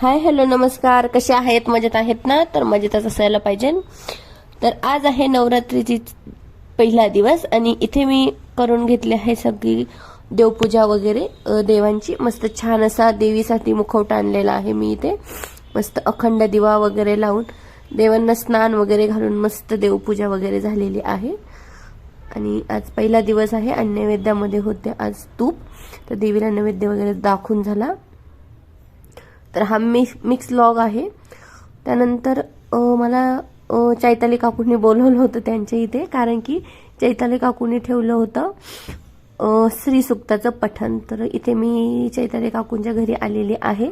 Hi hello नमस्कार. कसे आहेत? मजेत आहेत ना? तर मजेतच असायला पाहिजे. तर आज आहे नवरात्रीची पहिला दिवस आणि इथे मी करून घेतली आहे सगळी देवपूजा वगैरे. देवांची. मस्त छान असा देवीसाठी मुखवटा आणलेला आहे मी इथे. मस्त अखंड दिवा वगैरे लावून देवांना स्नान वगैरे घालून मस्त देवपूजा वगैरे झालेली आहे. आणि आज पहिला दिवस आहे. आणि नैवेद्यामध्ये होते आज तूप. तर देवीला नैवेद्य वगैरे दाखवून झाला. तर हा मिक्स मिक्स लॉग आहे. त्यानंतर मला चैताली काकूंनी बोलवलं होतं त्यांच्या इथे कारण की चैताली काकूंनी ठेवलं होतं अ, श्री सुक्ताचं पठण. तर इथे मी चैताली काकूंच्या घरी आलेली आहे.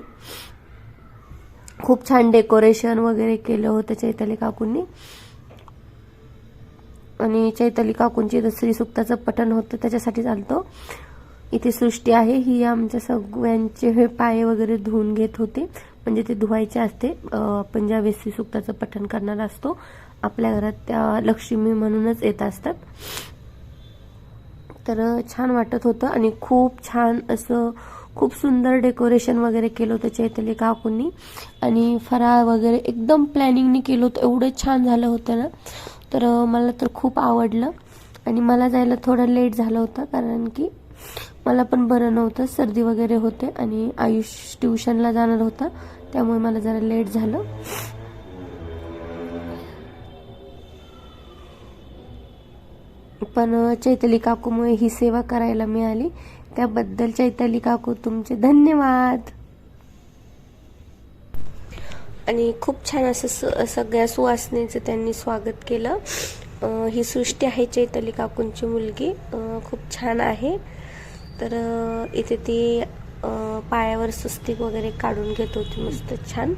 खूप छान डेकोरेशन वगैरे केलं होतं चैताली काकूंनी. आणि चैताली काकूंची इथं श्री सुक्ताचं पठण होतं त्याच्यासाठी चालतो. इथे सृष्टी आहे. ही आमच्या सगळ्यांचे हे पाय वगैरे धुवून घेत होते. म्हणजे ते धुवायचे असते. आपण ज्या वेसी सुक्ताचं पठण करणार असतो आपल्या घरात त्या लक्ष्मी म्हणूनच येत असतात. तर छान वाटत होतं आणि खूप छान असं खूप सुंदर डेकोरेशन वगैरे केलं होतं चैतली काकूंनी. आणि फराळ वगैरे एकदम प्लॅनिंगने केलं होतं. एवढं छान झालं होतं ना. तर मला तर खूप आवडलं. आणि मला जायला थोडं लेट झालं होतं कारण की मला पण बरं नव्हतं. सर्दी वगैरे होते आणि आयुष ट्युशनला जाणार होता. त्यामुळे मला जरा लेट झालं. पण चैतली काकूमुळे ही सेवा करायला मिळाली. त्याबद्दल चैतली काकू तुमचे धन्यवाद. आणि खूप छान असं स- सगळ्या सुवासनेचं त्यांनी स्वागत केलं. ही सृष्टी आहे चैतली काकूंची मुलगी. खूप छान आहे. तर इथे ती पायावर सुस्तिक वगैरे काढून घेत होती मस्त छान.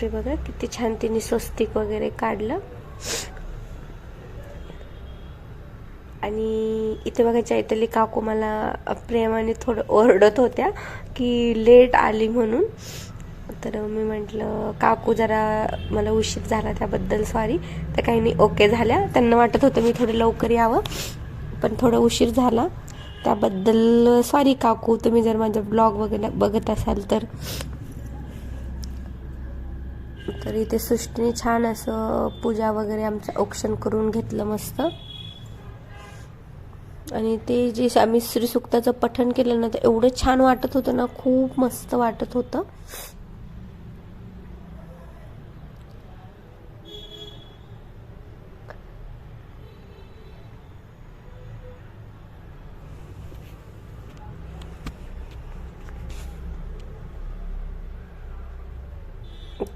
ते बघा किती छान तिने स्वस्तिक वगैरे काढलं. आणि इथे बघा चैतली काकू मला प्रेमाने थोडं ओरडत होत्या की लेट आली म्हणून. तर मी म्हटलं काकू जरा मला उशीर झाला त्याबद्दल सॉरी तर काही नाही ओके झाल्या. त्यांना वाटत होतं मी थोडं लवकर यावं. पण थोडं उशीर झाला. त्याबद्दल सॉरी काकू तुम्ही जर माझा ब्लॉग वगैरे बघत असाल तर. तर इथे सृष्टीने छान असं पूजा वगैरे आमचं औक्षण करून घेतलं मस्त. आणि ते जे आम्ही श्रीसुक्ताचं पठण केलं ना तर एवढं छान वाटत होतं ना खूप मस्त वाटत होतं.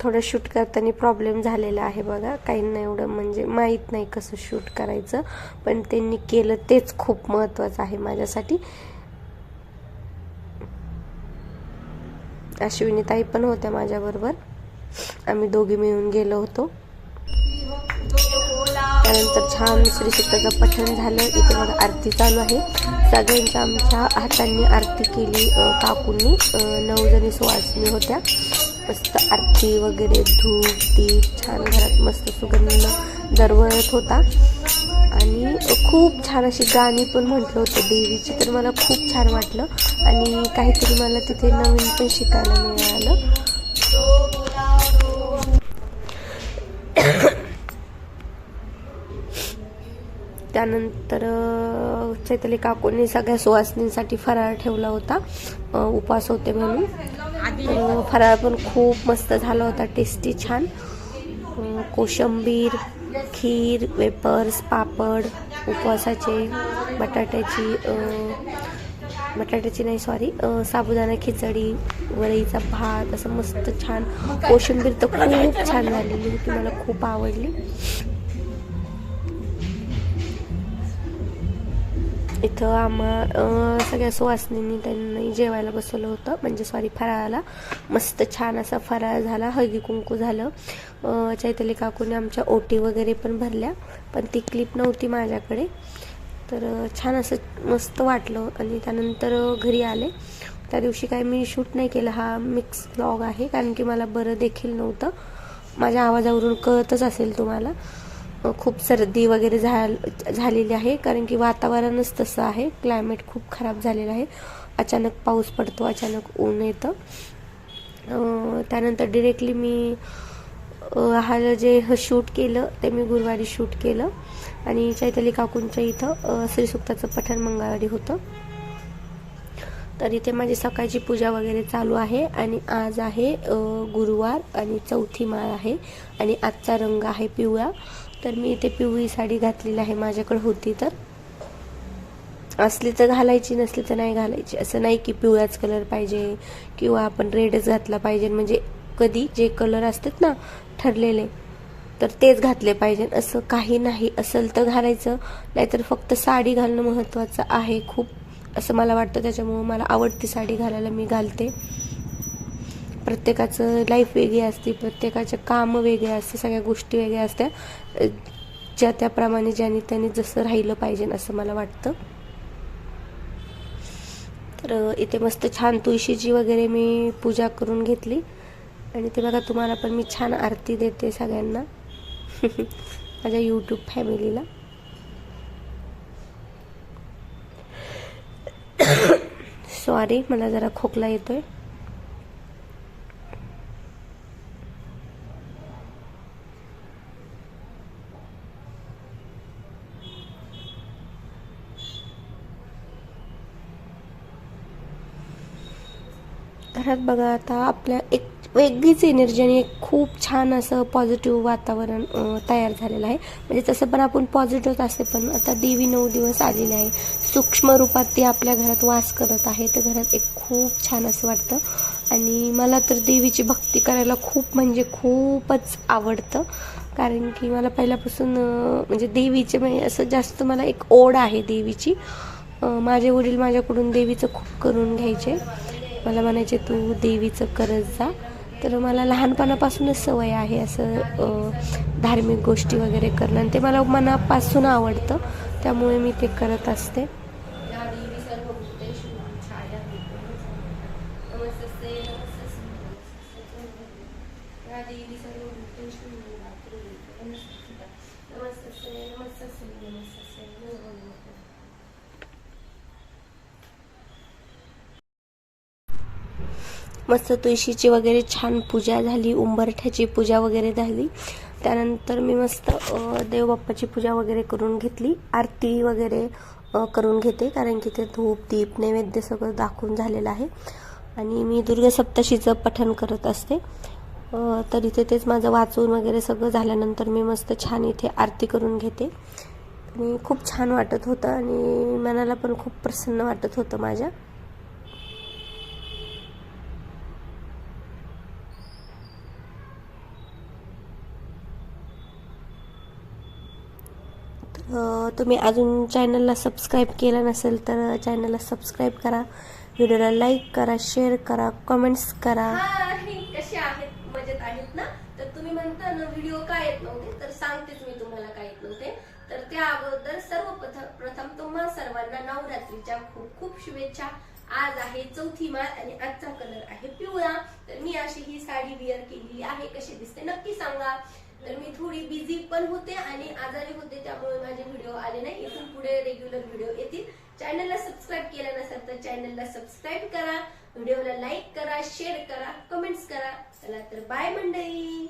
थोडं शूट करताना प्रॉब्लेम झालेला आहे बघा. काहींना एवढं म्हणजे माहीत नाही कसं शूट करायचं पण त्यांनी केलं तेच खूप महत्त्वाचं आहे माझ्यासाठी. अश्विनी ताई पण होत्या माझ्याबरोबर. आम्ही दोघी मिळून गेलो होतो. त्यानंतर छान श्री पठण झालं. इथे मग आरती चालू आहे. सगळ्यांच्या आमच्या हातांनी आरती केली काकूंनी. नऊ जणी सुवासिनी होत्या. मस्त आरती वगैरे धूप दीप छान घरात मस्त सुगंध दरवळत होता. आणि खूप छान अशी गाणी पण म्हटलं होतं देवीची तर मला खूप छान वाटलं. आणि काहीतरी मला तिथे नवीन पण शिकायला मिळालं. त्यानंतर चैतली काकूंनी सगळ्या सुवासनींसाठी फराळ ठेवला होता. उपास उपवास होते म्हणून. फराळ पण खूप मस्त झाला होता टेस्टी छान. कोशंबीर कोशिंबीर खीर वेपर्स पापड उपवासाचे बटाट्याची बटाट्याची नाही सॉरी साबुदाणा खिचडी वरईचा भात असं मस्त छान. कोशिंबीर तर खूप छान झालेली होती मला खूप आवडली. इथं आम्हा सगळ्या सुवासनींनी त्यांनी जेवायला बसवलं होतं. म्हणजे सॉरी फराळाला. मस्त छान असा फराळ झाला. हळदी कुंकू झालं. चैतली काकूने आमच्या ओटी वगैरे पण भरल्या. पण ती क्लिप नव्हती माझ्याकडे. तर छान असं मस्त वाटलं. आणि त्यानंतर घरी आले. त्या दिवशी काय मी शूट नाही केलं. हा मिक्स ब्लॉग आहे. कारण की मला बरं देखील नव्हतं. माझ्या आवाजावरून कळतच असेल तुम्हाला. खूप सर्दी वगैरे झाल झालेली आहे. कारण की वातावरणच तसं आहे. क्लायमेट खूप खराब झालेलं आहे. अचानक पाऊस पडतो अचानक ऊन येतं. त्यानंतर डिरेक्टली मी हा जे शूट केलं ते मी गुरुवारी शूट केलं. आणि चैतली काकूंच्या इथं अं, श्रीसुक्ताचं पठण मंगळवारी होतं. तर इथे माझी सकाळची पूजा वगैरे चालू आहे. आणि आज आहे गुरुवार आणि चौथी माळ आहे. आणि आजचा रंग आहे पिवळा. तर मी इथे पिवळी साडी घातलेली आहे माझ्याकडे होती तर. असली तर घालायची नसली तर नाही घालायची. असं नाही की पिवळाच कलर पाहिजे किंवा आपण रेडच घातला पाहिजे. म्हणजे कधी जे कलर असतात ना ठरलेले तर तेच घातले पाहिजे. असं काही नाही. असेल तर घालायचं. नाहीतर फक्त साडी घालणं महत्त्वाचं आहे खूप. असं मला वाटतं. त्याच्यामुळं मला आवडती साडी घालायला मी घालते. प्रत्येकाचं लाईफ वेगळी असते प्रत्येकाचे कामं वेगळे असते सगळ्या गोष्टी वेगळ्या असत्या. ज्या त्याप्रमाणे ज्याने त्यांनी जसं राहिलं पाहिजे असं मला वाटतं. तर इथे मस्त छान तुळशीची वगैरे मी पूजा करून घेतली. आणि ते बघा तुम्हाला पण मी छान आरती देते सगळ्यांना. माझ्या यूट्यूब फॅमिलीला सॉरी मला जरा खोकला येतोय. घरात बघा आता आपल्या एक वेगळीच एनर्जी आणि एक खूप छान असं पॉझिटिव्ह वातावरण तयार झालेलं आहे. म्हणजे तसं पण आपण पॉझिटिव्ह असते पण आता देवी नऊ दिवस आलेले आहे. सूक्ष्म रूपात ती आपल्या घरात वास करत आहे. तर घरात एक खूप छान असं वाटतं. आणि मला तर देवीची भक्ती करायला खूप म्हणजे खूपच आवडतं. कारण की मला पहिल्यापासून म्हणजे देवीचे म्हणजे असं जास्त मला एक ओढ आहे देवीची. माझे वडील माझ्याकडून देवीचं खूप करून घ्यायचे. मला म्हणायचे तू देवीचं करत जा तर मला लहानपणापासूनच सवय आहे असं धार्मिक गोष्टी वगैरे करणं आणि ते मला मनापासून आवडतं त्यामुळे मी ते करत असते मस्त तुळशीची वगैरे छान पूजा झाली उंबरठ्याची पूजा वगैरे झाली. त्यानंतर मी मस्त देवबाप्पाची पूजा वगैरे करून घेतली. आरती वगैरे करून घेते कारण की ते धूप दीप नैवेद्य सगळं दाखवून झालेलं आहे. आणि मी दुर्गसप्तशीचं पठण करत असते. तर इथे तेच माझं वाचून वगैरे सगळं झाल्यानंतर मी मस्त छान इथे आरती करून घेते. आणि खूप छान वाटत होतं आणि मनाला पण खूप प्रसन्न वाटत होतं माझ्या. तुम्ही अजून चॅनलला सबस्क्राईब केलं नसेल तर चॅनलला सबस्क्राईब करा. व्हिडिओला लाईक करा शेअर करा कमेंट्स करा. कसे आहेत? मजेत आहेत ना? तर तुम्ही म्हणता ना व्हिडिओ काय येत नव्हते? तर सांगतेच मी तुम्हाला काय येत नव्हते. तर त्या अगोदर सर्वप्रथम प्रथम तुम्हा सर्वांना नवरात्रीच्या खूप खूप शुभेच्छा. आज आहे चौथी माळ आणि आजचा कलर आहे पिवळा. तर मी अशी ही साडी विअर केलेली आहे. कशी दिसते नक्की सांगा. तर मी थोडी बिझी पण होते आणि आजारी होते त्यामुळे माझे व्हिडिओ आले नाही. इथून पुढे रेग्युलर व्हिडिओ येतील. चॅनलला सबस्क्राईब केलं नसेल तर चॅनलला सबस्क्राईब करा. व्हिडिओला लाईक करा शेअर करा कमेंट्स करा. चला तर बाय मंडळी.